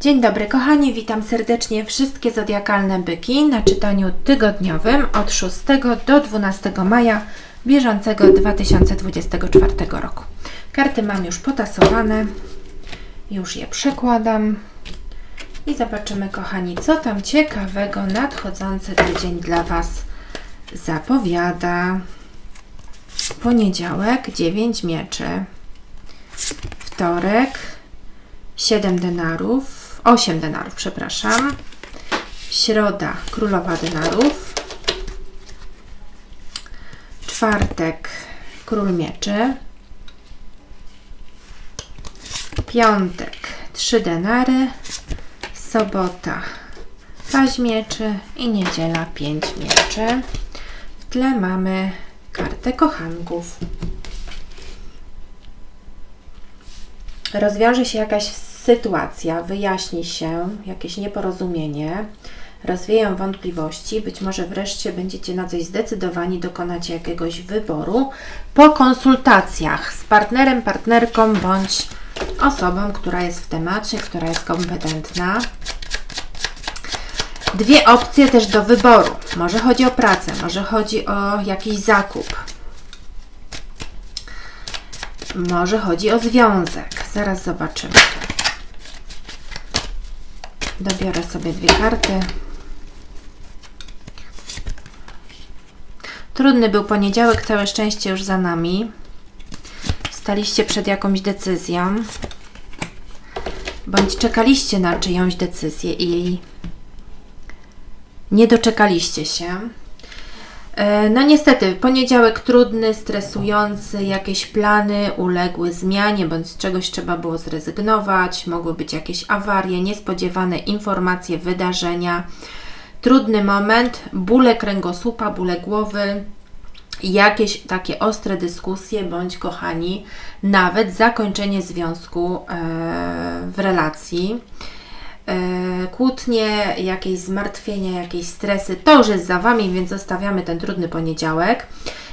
Dzień dobry kochani, witam serdecznie wszystkie zodiakalne byki na czytaniu tygodniowym od 6 do 12 maja bieżącego 2024 roku. Karty mam już potasowane, już je przekładam i zobaczymy kochani, co tam ciekawego nadchodzący tydzień dla Was zapowiada. Poniedziałek 9 mieczy, wtorek 7 denarów, 8 denarów, przepraszam. Środa, królowa denarów. Czwartek, król mieczy. Piątek, 3 denary. Sobota, paź mieczy i niedziela 5 mieczy. W tle mamy kartę kochanków. rozwiąże się jakaś sytuacja, wyjaśni się jakieś nieporozumienie, rozwieją wątpliwości, być może wreszcie będziecie na coś zdecydowani, dokonacie jakiegoś wyboru po konsultacjach z partnerem, partnerką bądź osobą, która jest w temacie, która jest kompetentna. Dwie opcje też do wyboru. Może chodzi o pracę, może chodzi o jakiś zakup, może chodzi o związek. Zaraz zobaczymy. Dobiorę sobie dwie karty. Trudny był poniedziałek, całe szczęście już za nami. Staliście przed jakąś decyzją, bądź czekaliście na czyjąś decyzję i nie doczekaliście się. E, no niestety, poniedziałek trudny, stresujący, jakieś plany uległy zmianie, bądź z czegoś trzeba było zrezygnować, mogły być jakieś awarie, niespodziewane informacje, wydarzenia. Trudny moment, bóle kręgosłupa, bóle głowy, jakieś takie ostre dyskusje, bądź kochani, nawet zakończenie związku e, w relacji. Kłótnie, jakieś zmartwienia, jakieś stresy, to już jest za Wami, więc zostawiamy ten trudny poniedziałek.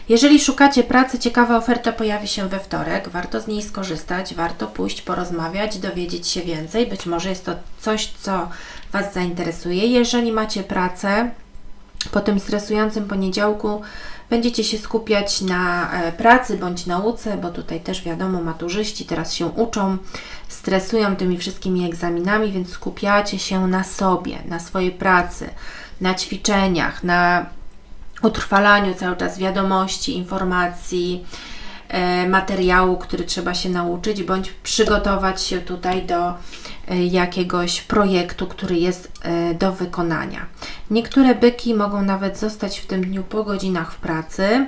Jeżeli szukacie pracy, ciekawa oferta pojawi się we wtorek. Warto z niej skorzystać, warto pójść, porozmawiać, dowiedzieć się więcej. Być może jest to coś, co Was zainteresuje. Jeżeli macie pracę po tym stresującym poniedziałku, będziecie się skupiać na e, pracy bądź nauce, bo tutaj też wiadomo, maturzyści teraz się uczą, stresują tymi wszystkimi egzaminami, więc skupiacie się na sobie, na swojej pracy, na ćwiczeniach, na utrwalaniu cały czas wiadomości, informacji, e, materiału, który trzeba się nauczyć, bądź przygotować się tutaj do e, jakiegoś projektu, który jest e, do wykonania. Niektóre byki mogą nawet zostać w tym dniu po godzinach w pracy.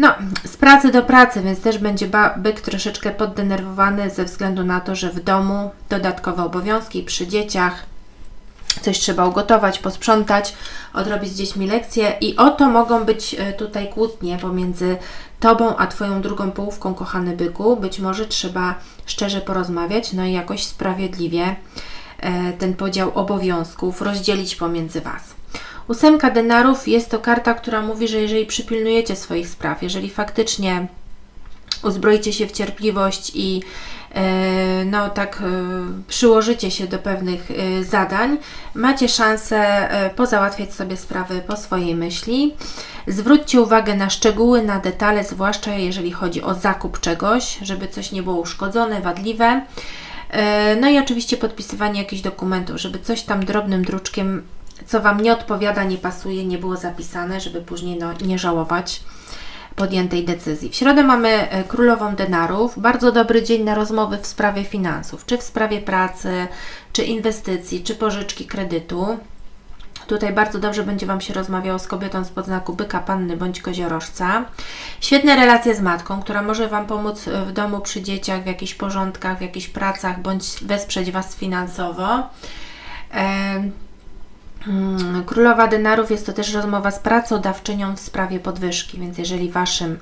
No, z pracy do pracy, więc też będzie byk troszeczkę poddenerwowany ze względu na to, że w domu dodatkowe obowiązki przy dzieciach, coś trzeba ugotować, posprzątać, odrobić z dziećmi lekcje i oto mogą być e, tutaj kłótnie pomiędzy Tobą a Twoją drugą połówką, kochany byku. Być może trzeba szczerze porozmawiać, no i jakoś sprawiedliwie e, ten podział obowiązków rozdzielić pomiędzy Was. Ósemka denarów jest to karta, która mówi, że jeżeli przypilnujecie swoich spraw, jeżeli faktycznie uzbroicie się w cierpliwość i e, no tak e, przyłożycie się do pewnych e, zadań, macie szansę pozałatwiać sobie sprawy po swojej myśli. Zwróćcie uwagę na szczegóły, na detale, zwłaszcza jeżeli chodzi o zakup czegoś, żeby coś nie było uszkodzone, wadliwe. No i oczywiście podpisywanie jakichś dokumentów, żeby coś tam drobnym druczkiem co Wam nie odpowiada, nie pasuje, nie było zapisane, żeby później no, nie żałować podjętej decyzji. W środę mamy e, królową denarów. Bardzo dobry dzień na rozmowy w sprawie finansów, czy w sprawie pracy, czy inwestycji, czy pożyczki kredytu. Tutaj bardzo dobrze będzie Wam się rozmawiało z kobietą z podznaku byka, panny bądź koziorożca. Świetne relacje z matką, która może Wam pomóc w domu, przy dzieciach, w jakichś porządkach, w jakichś pracach, bądź wesprzeć Was finansowo. Hmm, królowa denarów jest to też rozmowa z pracodawczynią w sprawie podwyżki, więc jeżeli Waszym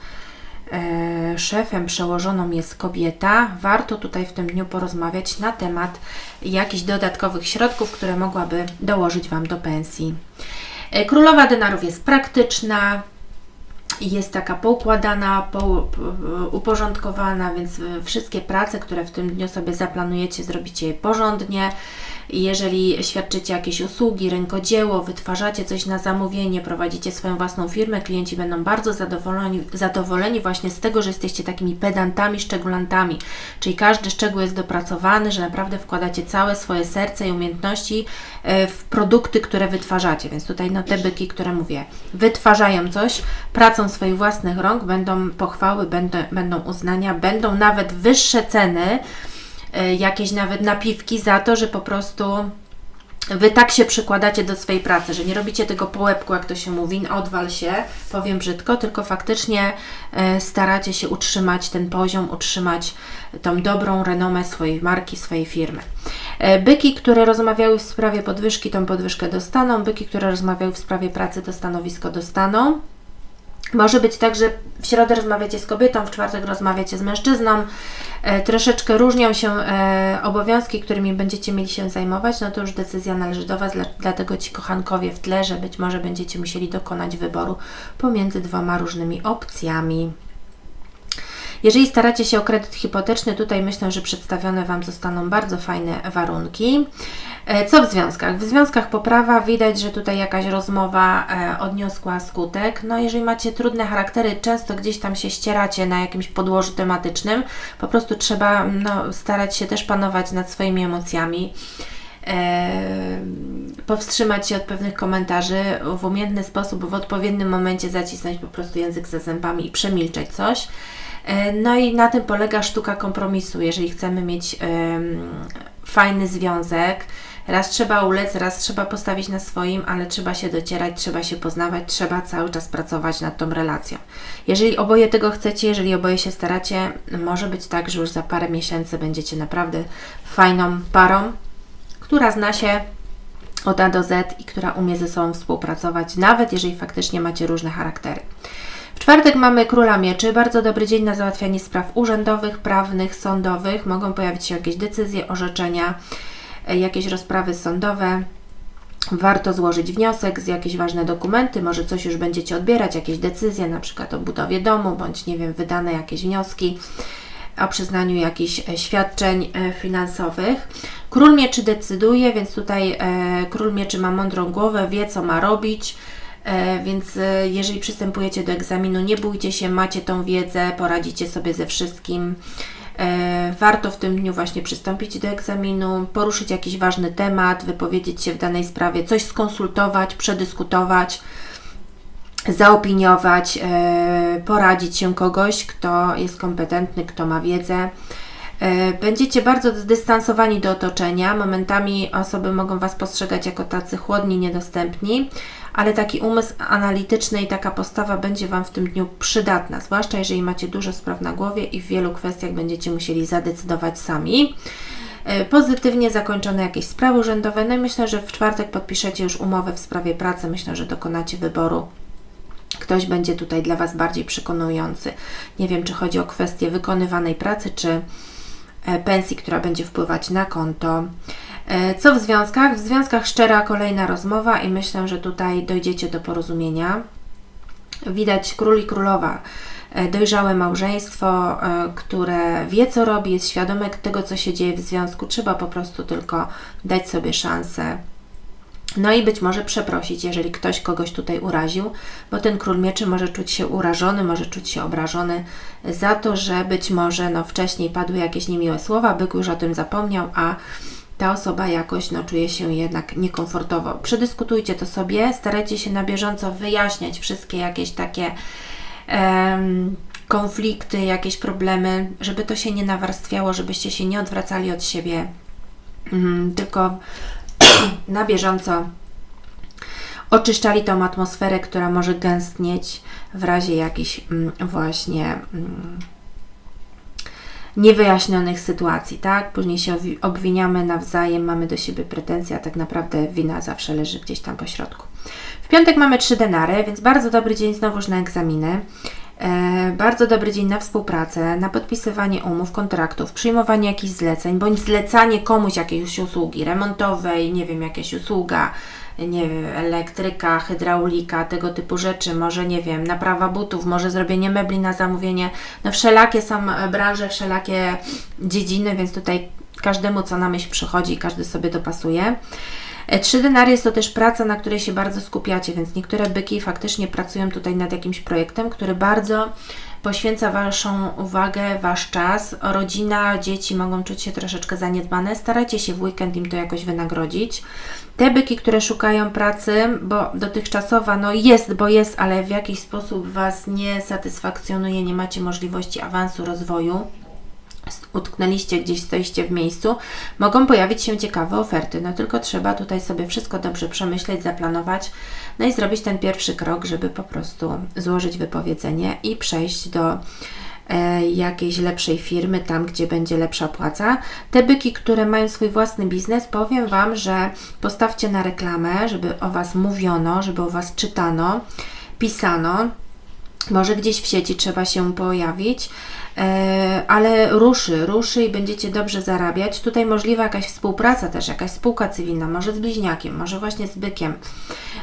e, szefem, przełożoną jest kobieta, warto tutaj w tym dniu porozmawiać na temat jakichś dodatkowych środków, które mogłaby dołożyć Wam do pensji. E, królowa denarów jest praktyczna, jest taka poukładana, po, uporządkowana, więc wszystkie prace, które w tym dniu sobie zaplanujecie, zrobicie je porządnie. Jeżeli świadczycie jakieś usługi, rękodzieło, wytwarzacie coś na zamówienie, prowadzicie swoją własną firmę, klienci będą bardzo zadowoleni, zadowoleni właśnie z tego, że jesteście takimi pedantami, szczególantami, czyli każdy szczegół jest dopracowany, że naprawdę wkładacie całe swoje serce i umiejętności e, w produkty, które wytwarzacie. Więc tutaj no te byki, które mówię, wytwarzają coś pracą swoich własnych rąk, będą pochwały, będą, będą uznania, będą nawet wyższe ceny, E, jakieś nawet napiwki za to, że po prostu Wy tak się przykładacie do swojej pracy, że nie robicie tego po łebku, jak to się mówi, odwal się, powiem brzydko, tylko faktycznie e, staracie się utrzymać ten poziom, utrzymać tą dobrą renomę swojej marki, swojej firmy. E, byki, które rozmawiały w sprawie podwyżki, tą podwyżkę dostaną, byki, które rozmawiały w sprawie pracy, to stanowisko dostaną. Może być tak, że w środę rozmawiacie z kobietą, w czwartek rozmawiacie z mężczyzną. E, troszeczkę różnią się e, obowiązki, którymi będziecie mieli się zajmować. No to już decyzja należy do Was, dla, dlatego ci kochankowie w tle, że być może będziecie musieli dokonać wyboru pomiędzy dwoma różnymi opcjami. Jeżeli staracie się o kredyt hipoteczny, tutaj myślę, że przedstawione Wam zostaną bardzo fajne warunki. E, co w związkach? W związkach poprawa, widać, że tutaj jakaś rozmowa e, odniosła skutek. No jeżeli macie trudne charaktery, często gdzieś tam się ścieracie na jakimś podłożu tematycznym, po prostu trzeba no, starać się też panować nad swoimi emocjami. E, powstrzymać się od pewnych komentarzy, w umiejętny sposób, w odpowiednim momencie zacisnąć po prostu język za zębami i przemilczeć coś. E, no i na tym polega sztuka kompromisu, jeżeli chcemy mieć fajny związek. Raz trzeba ulec, raz trzeba postawić na swoim, ale trzeba się docierać, trzeba się poznawać, trzeba cały czas pracować nad tą relacją. Jeżeli oboje tego chcecie, jeżeli oboje się staracie, może być tak, że już za parę miesięcy będziecie naprawdę fajną parą, która zna się od A do Z i która umie ze sobą współpracować, nawet jeżeli faktycznie macie różne charaktery. Czwartek mamy Króla Mieczy, bardzo dobry dzień na załatwianie spraw urzędowych, prawnych, sądowych. Mogą pojawić się jakieś decyzje, orzeczenia, e, jakieś rozprawy sądowe. Warto złożyć wniosek z jakieś ważne dokumenty, może coś już będziecie odbierać, jakieś decyzje, na przykład o budowie domu, bądź nie wiem, wydane jakieś wnioski o przyznaniu jakichś e, świadczeń e, finansowych. Król Mieczy decyduje, więc tutaj Król Mieczy ma mądrą głowę, wie co ma robić, więc e, jeżeli przystępujecie do egzaminu, nie bójcie się, macie tą wiedzę, poradzicie sobie ze wszystkim. E, warto w tym dniu właśnie przystąpić do egzaminu, poruszyć jakiś ważny temat, wypowiedzieć się w danej sprawie, coś skonsultować, przedyskutować, zaopiniować, poradzić się kogoś, kto jest kompetentny, kto ma wiedzę. Będziecie bardzo zdystansowani do otoczenia. Momentami osoby mogą Was postrzegać jako tacy chłodni, niedostępni, ale taki umysł analityczny i taka postawa będzie Wam w tym dniu przydatna, zwłaszcza jeżeli macie dużo spraw na głowie i w wielu kwestiach będziecie musieli zadecydować sami. E, pozytywnie zakończone jakieś sprawy urzędowe, no i myślę, że w czwartek podpiszecie już umowę w sprawie pracy, myślę, że dokonacie wyboru ktoś będzie tutaj dla Was bardziej przekonujący. Nie wiem, czy chodzi o kwestię wykonywanej pracy, czy e, pensji, która będzie wpływać na konto. E, co w związkach? W związkach szczera kolejna rozmowa i myślę, że tutaj dojdziecie do porozumienia. Widać król i królowa, e, dojrzałe małżeństwo, e, które wie co robi, jest świadome tego, co się dzieje w związku. Trzeba po prostu tylko dać sobie szansę. No i być może przeprosić, jeżeli ktoś kogoś tutaj uraził, bo ten król mieczy może czuć się urażony, może czuć się obrażony za to, że być może no, wcześniej padły jakieś niemiłe słowa, byk już o tym zapomniał, a ta osoba jakoś no, czuje się jednak niekomfortowo. Przedyskutujcie to sobie, starajcie się na bieżąco wyjaśniać wszystkie jakieś takie um, konflikty, jakieś problemy, żeby to się nie nawarstwiało, żebyście się nie odwracali od siebie, um, tylko na bieżąco oczyszczali tą atmosferę, która może gęstnieć w razie jakichś um, właśnie niewyjaśnionych sytuacji, tak? Później się obwiniamy nawzajem, mamy do siebie pretensje, a tak naprawdę wina zawsze leży gdzieś tam po środku. W piątek mamy trzy denary, więc bardzo dobry dzień znowuż na egzaminy. E, bardzo dobry dzień na współpracę, na podpisywanie umów, kontraktów, przyjmowanie jakichś zleceń, bądź zlecanie komuś jakiejś usługi remontowej, nie wiem, jakaś usługa, nie wiem, elektryka, hydraulika, tego typu rzeczy, może nie wiem, naprawa butów, może zrobienie mebli na zamówienie. No wszelakie są e, branże, wszelakie dziedziny, więc tutaj każdemu co na myśl przychodzi każdy sobie dopasuje. E, Trzy denary jest to też praca, na której się bardzo skupiacie, więc niektóre byki faktycznie pracują tutaj nad jakimś projektem, który bardzo poświęca Waszą uwagę, Wasz czas. Rodzina, dzieci mogą czuć się troszeczkę zaniedbane. Starajcie się w weekend im to jakoś wynagrodzić. Te byki, które szukają pracy, bo dotychczasowa no jest, bo jest, ale w jakiś sposób Was nie satysfakcjonuje, nie macie możliwości awansu, rozwoju utknęliście gdzieś, stoiście w miejscu, mogą pojawić się ciekawe oferty. No tylko trzeba tutaj sobie wszystko dobrze przemyśleć, zaplanować, no i zrobić ten pierwszy krok, żeby po prostu złożyć wypowiedzenie i przejść do jakiejś lepszej firmy, tam gdzie będzie lepsza płaca. Te byki, które mają swój własny biznes, powiem Wam, że postawcie na reklamę, żeby o Was mówiono, żeby o Was czytano, pisano. Może gdzieś w sieci trzeba się pojawić, e, ale ruszy, ruszy i będziecie dobrze zarabiać. Tutaj możliwa jakaś współpraca też, jakaś spółka cywilna, może z bliźniakiem, może właśnie z bykiem,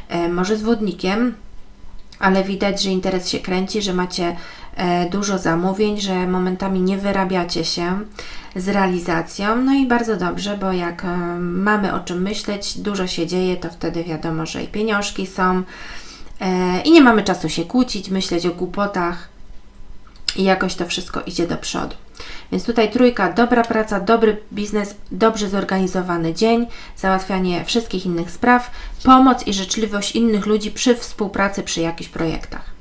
e, może z wodnikiem, ale widać, że interes się kręci, że macie e, dużo zamówień, że momentami nie wyrabiacie się z realizacją. No i bardzo dobrze, bo jak e, mamy o czym myśleć, dużo się dzieje, to wtedy wiadomo, że i pieniążki są e, i nie mamy czasu się kłócić, myśleć o głupotach i jakoś to wszystko idzie do przodu. Więc tutaj trójka, dobra praca, dobry biznes, dobrze zorganizowany dzień, załatwianie wszystkich innych spraw, pomoc i życzliwość innych ludzi przy współpracy przy jakichś projektach.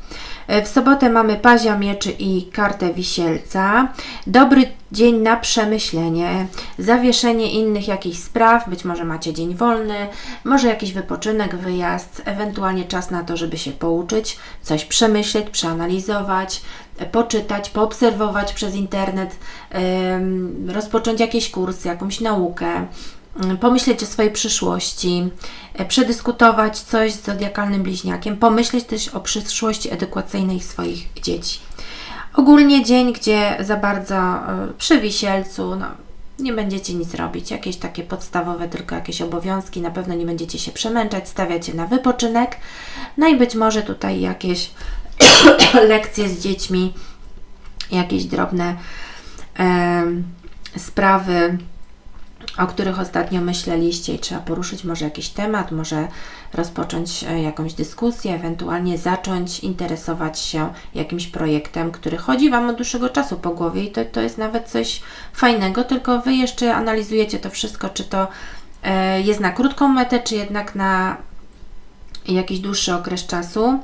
E, W sobotę mamy pazia mieczy i kartę wisielca. Dobry dzień na przemyślenie, zawieszenie innych jakichś spraw, być może macie dzień wolny, może jakiś wypoczynek, wyjazd, ewentualnie czas na to, żeby się pouczyć, coś przemyśleć, przeanalizować, poczytać, poobserwować przez internet, rozpocząć jakiś kurs, jakąś naukę pomyśleć o swojej przyszłości, e, przedyskutować coś z zodiakalnym bliźniakiem, pomyśleć też o przyszłości edukacyjnej swoich dzieci. Ogólnie dzień, gdzie za bardzo e, przy wisielcu, no, nie będziecie nic robić, jakieś takie podstawowe, tylko jakieś obowiązki, na pewno nie będziecie się przemęczać, stawiacie na wypoczynek, no i być może tutaj jakieś lekcje z dziećmi, jakieś drobne sprawy, o których ostatnio myśleliście i trzeba poruszyć może jakiś temat, może rozpocząć e, jakąś dyskusję, ewentualnie zacząć interesować się jakimś projektem, który chodzi Wam od dłuższego czasu po głowie i to, to jest nawet coś fajnego, tylko Wy jeszcze analizujecie to wszystko, czy to e, jest na krótką metę, czy jednak na jakiś dłuższy okres czasu.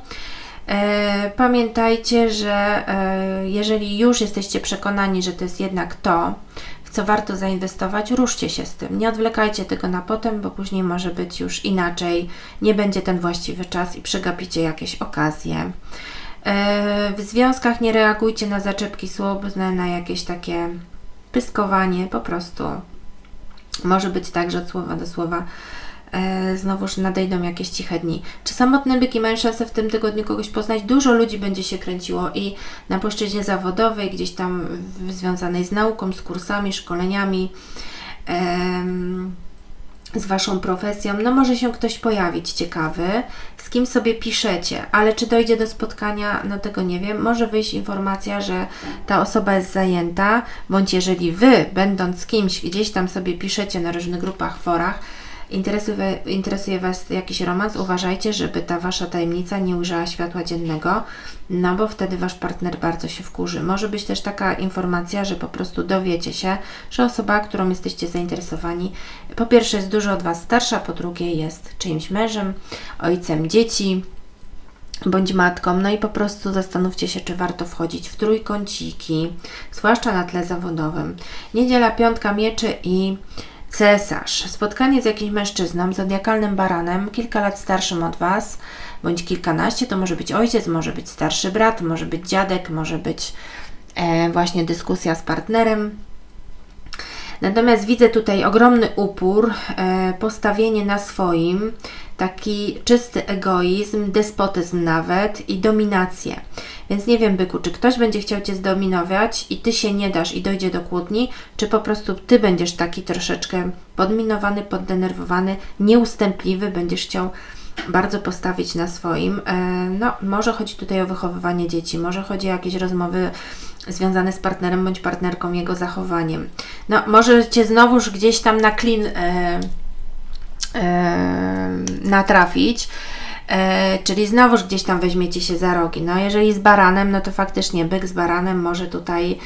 E, Pamiętajcie, że e, jeżeli już jesteście przekonani, że to jest jednak to, w co warto zainwestować, ruszcie się z tym. Nie odwlekajcie tego na potem, bo później może być już inaczej, nie będzie ten właściwy czas i przegapicie jakieś okazje. E, W związkach nie reagujcie na zaczepki słowne, na jakieś takie pyskowanie, po prostu. Może być tak, że od słowa do słowa znowuż nadejdą jakieś ciche dni. Czy samotne byki mają szansę w tym tygodniu kogoś poznać? Dużo ludzi będzie się kręciło i na płaszczyźnie zawodowej, gdzieś tam związanej z nauką, z kursami, szkoleniami, z Waszą profesją. No może się ktoś pojawić ciekawy, z kim sobie piszecie, ale czy dojdzie do spotkania, no tego nie wiem. Może wyjść informacja, że ta osoba jest zajęta, bądź jeżeli Wy, będąc kimś, gdzieś tam sobie piszecie na różnych grupach, forach, interesuje, interesuje Was jakiś romans, uważajcie, żeby ta Wasza tajemnica nie ujrzała światła dziennego, no bo wtedy Wasz partner bardzo się wkurzy. Może być też taka informacja, że po prostu dowiecie się, że osoba, którą jesteście zainteresowani, po pierwsze jest dużo od Was starsza, po drugie jest czyimś mężem, ojcem dzieci, bądź matką, no i po prostu zastanówcie się, czy warto wchodzić w trójkąciki, zwłaszcza na tle zawodowym. Niedziela, piątka mieczy i cesarz. Spotkanie z jakimś mężczyzną, zodiakalnym baranem, kilka lat starszym od Was, bądź kilkanaście, to może być ojciec, może być starszy brat, może być dziadek, może być e, właśnie dyskusja z partnerem. Natomiast widzę tutaj ogromny upór, e, postawienie na swoim, taki czysty egoizm, despotyzm nawet i dominację. Więc nie wiem, byku, czy ktoś będzie chciał Cię zdominować i Ty się nie dasz i dojdzie do kłótni, czy po prostu Ty będziesz taki troszeczkę podminowany, poddenerwowany, nieustępliwy, będziesz chciał bardzo postawić na swoim. E, No, może chodzi tutaj o wychowywanie dzieci, może chodzi o jakieś rozmowy związane z partnerem bądź partnerką, jego zachowaniem. No, może znowuż gdzieś tam na klin e, e, natrafić. E, czyli znowuż gdzieś tam weźmiecie się za rogi. No, jeżeli z baranem, no to faktycznie byk z baranem może tutaj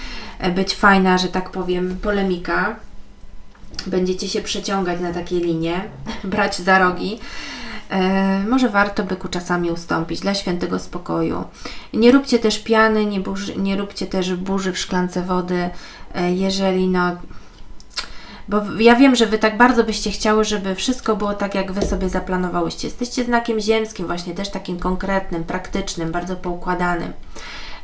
być fajna, że tak powiem, polemika. Będziecie się przeciągać na takie linie, brać za rogi. E, może warto byku czasami ustąpić dla świętego spokoju. Nie róbcie też piany, nie, burzy, nie róbcie też burzy w szklance wody, e, jeżeli no. Bo ja wiem, że Wy tak bardzo byście chciały, żeby wszystko było tak, jak Wy sobie zaplanowałyście. Jesteście znakiem ziemskim, właśnie też takim konkretnym, praktycznym, bardzo poukładanym.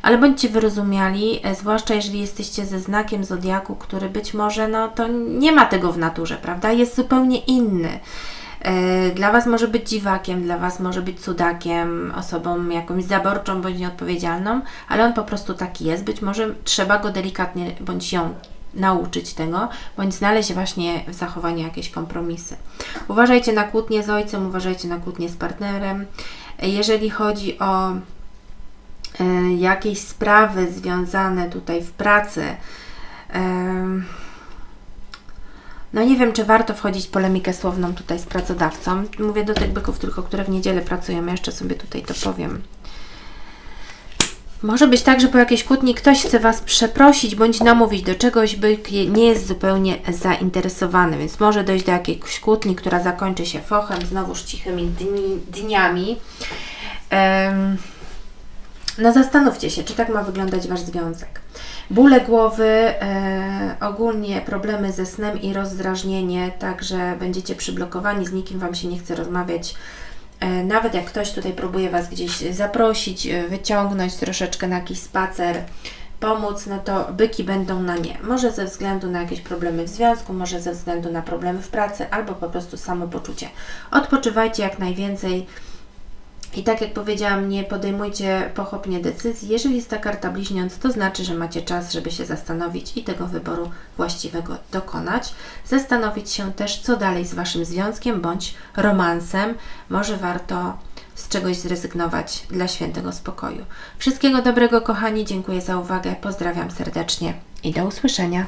Ale bądźcie wyrozumiali, e, zwłaszcza jeżeli jesteście ze znakiem zodiaku, który być może, no to nie ma tego w naturze, prawda? Jest zupełnie inny. E, Dla Was może być dziwakiem, dla Was może być cudakiem, osobą jakąś zaborczą bądź nieodpowiedzialną, ale on po prostu taki jest. Być może trzeba go delikatnie bądź ją nauczyć tego, bądź znaleźć właśnie w zachowaniu jakieś kompromisy. Uważajcie na kłótnie z ojcem, uważajcie na kłótnie z partnerem. E, Jeżeli chodzi o e, jakieś sprawy związane tutaj w pracy, em, no nie wiem, czy warto wchodzić w polemikę słowną tutaj z pracodawcą. Mówię do tych byków tylko, które w niedzielę pracują. Ja jeszcze sobie tutaj to powiem. Może być tak, że po jakiejś kłótni ktoś chce Was przeprosić bądź namówić do czegoś, byk nie jest zupełnie zainteresowany, więc może dojść do jakiejś kłótni, która zakończy się fochem, znowuż cichymi dni, dniami. Em, no zastanówcie się, czy tak ma wyglądać Wasz związek. Bóle głowy, e, ogólnie problemy ze snem i rozdrażnienie, także będziecie przyblokowani, z nikim Wam się nie chce rozmawiać. E, nawet jak ktoś tutaj próbuje Was gdzieś zaprosić, e, wyciągnąć troszeczkę na jakiś spacer, pomóc, no to byki będą na nie. Może ze względu na jakieś problemy w związku, może ze względu na problemy w pracy, albo po prostu samopoczucie. Odpoczywajcie jak najwięcej. I tak jak powiedziałam, nie podejmujcie pochopnie decyzji. Jeżeli jest ta karta bliźniąc, to znaczy, że macie czas, żeby się zastanowić i tego wyboru właściwego dokonać. Zastanowić się też, co dalej z Waszym związkiem bądź romansem. Może warto z czegoś zrezygnować dla świętego spokoju. Wszystkiego dobrego, kochani. Dziękuję za uwagę. Pozdrawiam serdecznie i do usłyszenia.